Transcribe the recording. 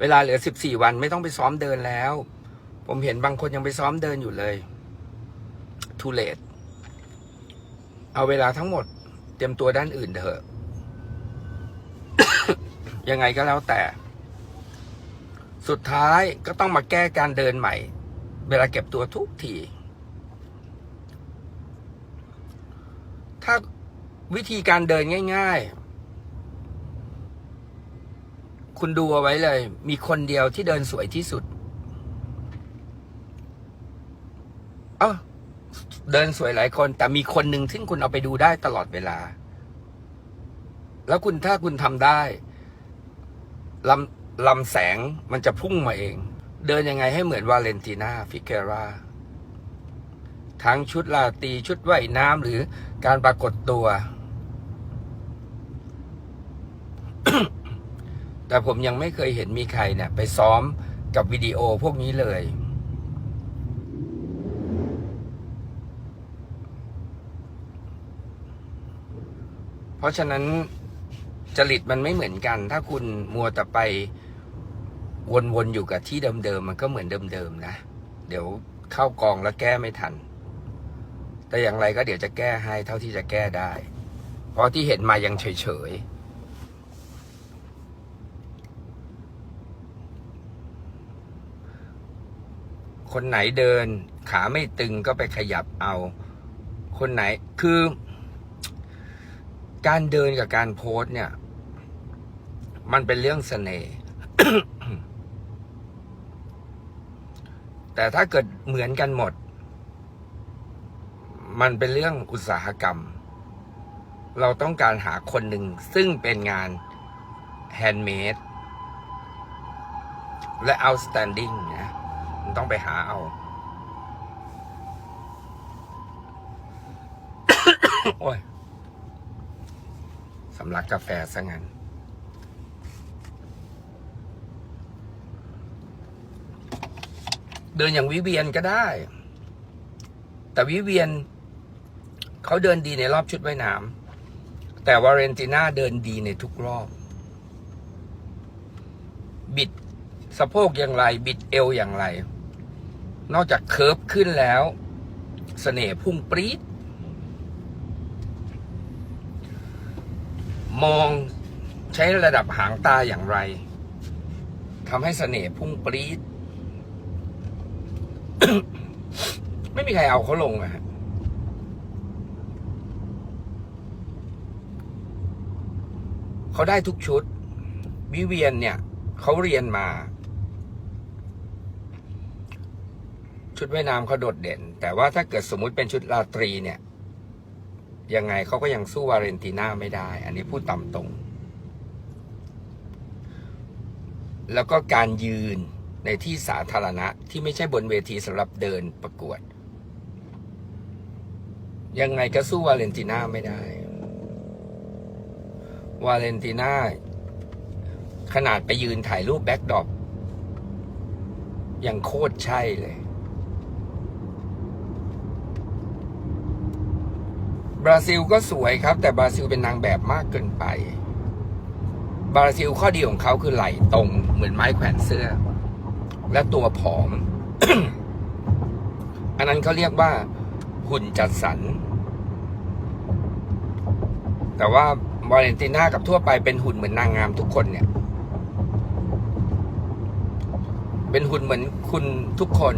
เวลาเหลือสิบสี่วันไม่ต้องไปซ้อมเดินแล้ว ผมเห็นบางคนยังไปซ้อมเดินอยู่เลยทูเลตเอาเวลาทั้งหมด เตรียมตัวด้านอื่นเถอะ ยังไงก็แล้วแต่ สุดท้ายก็ต้องมาแก้การเดินใหม่ เวลาเก็บตัวทุกที ถ้าวิธีการเดินง่าย ๆ คุณดูเอาไว้เลย มีคนเดียวที่เดินสวยที่สุด เอ้าเดินสวยหลายคน แต่มีคนหนึ่งซึ่งคุณเอาไปดูได้ตลอดเวลา แล้วคุณถ้าคุณทำได้ลำลำแสงมันจะพุ่งมาเอง เดินยังไงให้เหมือนวาเลนติน่าฟิกเกราทั้งชุดลาตีชุดว่ายน้ำหรือการปรากฏตัว แต่ผมยังไม่เคยเห็นมีใครเนี่ย ไปซ้อมกับวิดีโอพวกนี้เลย เพราะฉะนั้นจริตมันไม่เหมือนกัน ถ้าคุณมัวแต่ไปวนๆอยู่กับที่เดิมๆมันก็เหมือนเดิมๆนะ เดี๋ยวเข้ากองแล้วแก้ไม่ทัน แต่อย่างไรก็เดี๋ยวจะแก้ให้เท่าที่จะแก้ได้ เพราะที่เห็นมายังเฉยๆ คนไหนเดิน ขาไม่ตึงก็ไปขยับเอา คนไหนคือ การเดินกับการโพสเนี่ย มันเป็นเรื่องเสน่ห์แต่ถ้าเกิดเหมือนกันหมด มันเป็นเรื่องอุตสาหกรรม เราต้องการหาคนหนึ่งซึ่งเป็นงานแฮนด์เมดและ outstanding นะ ต้องไปหาเอา โอ้ยสำลักกาแฟซะงั้น เดินอย่างวิเวียนก็ได้ แต่วิเวียน เขาเดินดีในรอบชุดว่ายน้ำแต่วาเรนติน่าเดินดีในทุกรอบ บิดสะโพกอย่างไร บิดเอวอย่างไร นอกจากเคิร์ฟขึ้นแล้วเสน่ห์พุ่งปรี๊ดมองใช้ระดับหางตาอย่างไรทำให้เสน่ห์พุ่งปรี๊ดไม่มีใครเอาเขาลงอะฮะเขาได้ทุกชุด วิเวียนเนี่ย เขาเรียนมา ชุดว่ายน้ำเขาโดดเด่น แต่ว่าถ้าเกิดสมมุติเป็นชุดราตรีเนี่ย ยังไงเขาก็ยังสู้วาเรนติน่าไม่ได้ อันนี้พูดตามตรง แล้วก็การยืนในที่สาธารณะที่ไม่ใช่บนเวทีสำหรับเดินประกวด ยังไงก็สู้วาเลนติน่าไม่ได้ วาเลนติน่าขนาดไปยืนถ่ายรูปแบ็กดรอปยังโคตรใช่เลย บราซิลก็สวยครับ แต่บราซิลเป็นนางแบบมากเกินไป บราซิลข้อดีของเขาคือไหล่ตรงเหมือนไม้แขวนเสื้อ และตัวผอม อันนั้นเขาเรียกว่าหุ่นจัดสรร แต่ว่าวาเลนติน่ากับทั่วไปเป็นหุ่นเหมือนนางงามทุกคนเนี่ย เป็นหุ่นเหมือนคุณทุกคน